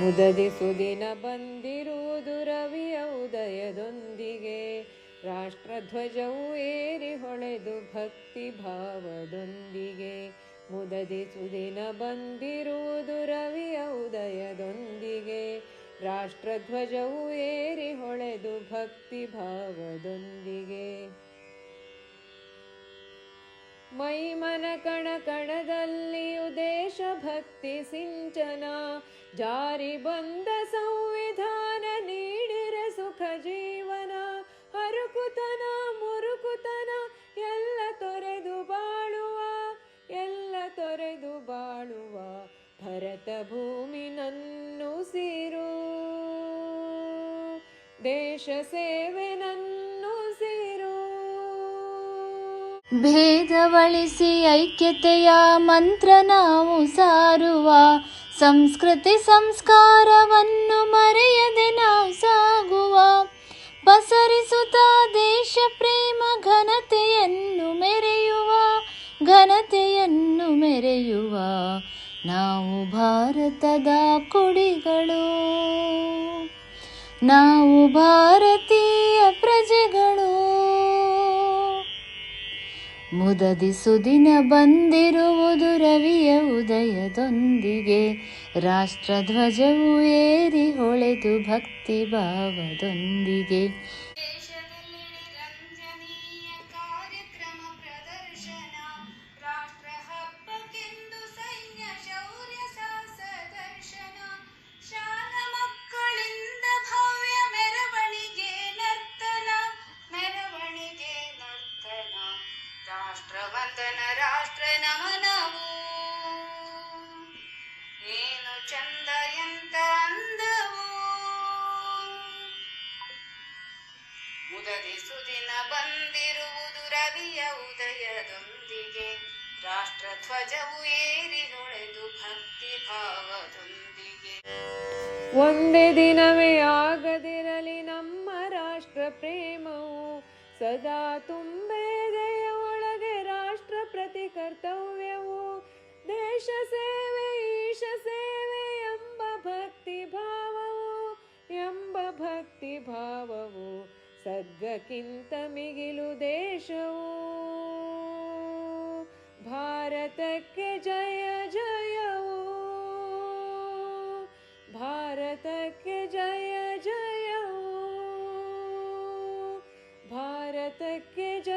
ಮುದದಿ ಸುದಿನ ಬಂದಿರುವುದು ರವಿಯ ಉದಯದೊಂದಿಗೆ. ರಾಷ್ಟ್ರಧ್ವಜವು ಏರಿ ಹೊಳೆದು ಭಕ್ತಿ ಭಾವದೊಂದಿಗೆ. ಮುದದಿ ಸುದಿನ ಬಂದಿರುವುದು ರವಿಯ ಉದಯದೊಂದಿಗೆ. ರಾಷ್ಟ್ರಧ್ವಜವು ಏರಿ ಹೊಳೆದು ಭಕ್ತಿ ಭಾವದೊಂದಿಗೆ. ಮೈಮನ ಕಣ ಕಣದಲ್ಲಿಯು ದೇಶಭಕ್ತಿ ಸಿಂಚನ, ಜಾರಿ ಬಂದ ಸಂವಿಧಾನ ನೀಡಿರ ಸುಖ ಜೀವನ. ಹರುಕುತನ ಮುರುಕುತನ, ಎಲ್ಲ ತೊರೆದು ಬಾಳುವ, ಎಲ್ಲ ತೊರೆದು ಬಾಳುವ, ಭರತ ಭೂಮಿ ನನ್ನು ಸಿರು. ದೇಶ ಸೇವೆ ನನ್ನು ಭೇದವಳಿಸಿ ಐಕ್ಯತೆಯ ಮಂತ್ರ ನಾವು ಸಾರುವ ಸಂಸ್ಕೃತಿ ಸಂಸ್ಕಾರವನ್ನು ಮರೆಯದೆ ನಾವು ಸಾಗುವ ಪಸರಿಸುತ್ತ ದೇಶ ಪ್ರೇಮ ಘನತೆಯನ್ನು ಮೆರೆಯುವ ಘನತೆಯನ್ನು ಮೆರೆಯುವ ನಾವು ಭಾರತದ ಕುಡಿಗಳು. ನಾವು ಭಾರತೀಯ ಮುದದಿ ಸುದಿನ ಬಂದಿರುವುದು ರವಿಯ ಉದಯದೊಂದಿಗೆ. ರಾಷ್ಟ್ರಧ್ವಜವು ಏರಿ ಹೊಳೆದು ಭಕ್ತಿ ಭಾವದೊಂದಿಗೆ. ರಾಷ್ಟ್ರ ವಂದನ ರಾಷ್ಟ್ರ ನಮನವು. ಏನು ಚಂದ ಎಂತ ಅಂದವು. ಉದದಿ ಸುದಿನ ಬಂದಿರುವುದು ರವಿಯ ಉದಯದೊಂದಿಗೆ. ರಾಷ್ಟ್ರ ಧ್ವಜವು ಏರಿ ನೊಳೆದು ಭಕ್ತಿ ಭಾವದೊಂದಿಗೆ. ಒಂದೇ ದಿನವೇ ಆಗದಿರಲಿ ನಮ್ಮ ರಾಷ್ಟ್ರ ಪ್ರೇಮವು. ಸದಾ ರಾಷ್ಟ್ರ कर्तव्यमु। देशसेवे ईश से भक्तिभावो यम्ब भक्ति भक्तिभावो सद्गकिन्त मिगिलु भारत के जय जय ऊ भारत के जय जय जयो भारतके जय।